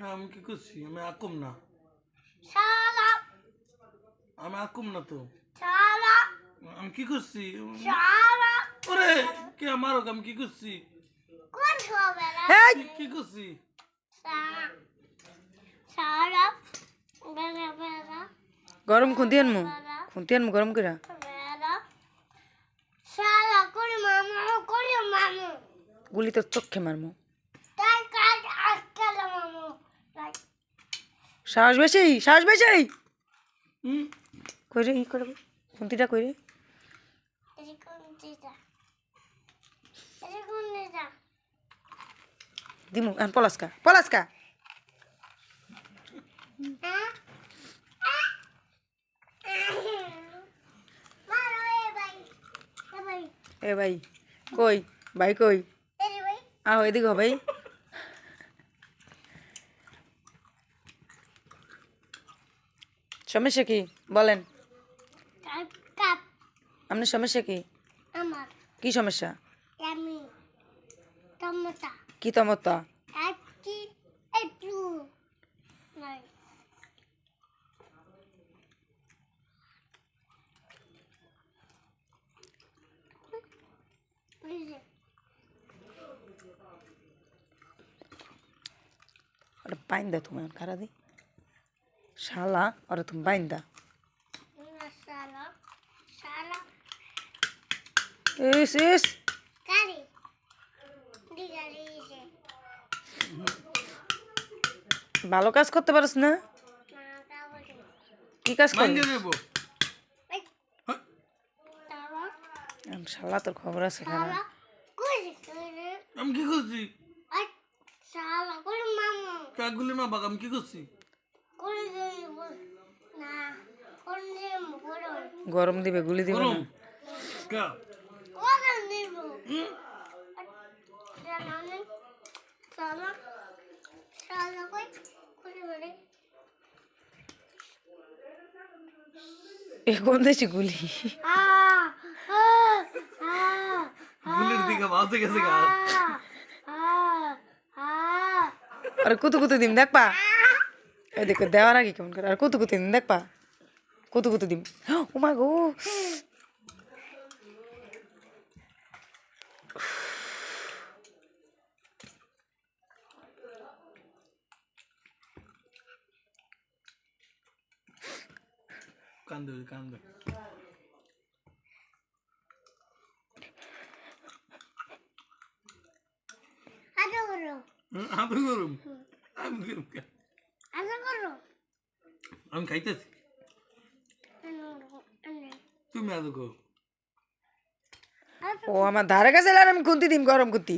আমি কি করছি? আমি আকুম না। শালা। আমি আকুম না তো। শালা। আমি কি করছি? শালা। ওরে কে আমারও আমি কি করছি? কোন হবে এই কি- করছি? শালা। শালা গরম খুন্তি আনমু। খুন্তি আনমু গরম করে শালা করে মামা? করে মামু? গুলি তোর চোখে মারমু তাই কাজ আজকাল মামু তাই সাহস বেশি সাহস বেশি। হুম। কই রে ই করে খুন্তিটা কই রে দিমু আন পলাসকা পলাসকা এ ভাই এ ভাই এ ভাই কই? ভাই। কই আহ এদিকে ভাই। সমস্যা কি? বলেন। আপনার সমস্যা কি? কি সমস্যা? কি তমতা যে। ওটা তুমি খারা দি। শালা ওরা তুমি বাইন্দা। ইস ইস। কারি ভালো কাজ করতে পারস না? কি কাজ শালা তোর খবর আছে খারাপ আমি কি করছি? করে মামা। কাকগুলি মা আমি কি করছি করে দেব না কোন দেব করে গরম দিবে গুলি দিবে না। এ কোন দেশি গুলি? আ আ আ গুলির দিকে ভাবতে গেছে গা। আ আ আর কুতু কুতু দিম দেখপা এই দেখো দেওয়ার আগে কেমন করে আর কুতু কুতু দিম দেখপা কুতু কুতু দিম? ও মা গো। কান্দে কান্দে। আমি খাইতেছি। তুমি কো। ও আমার ধারে কাছে আমি কুন্তি দিম গরম খুন্তি।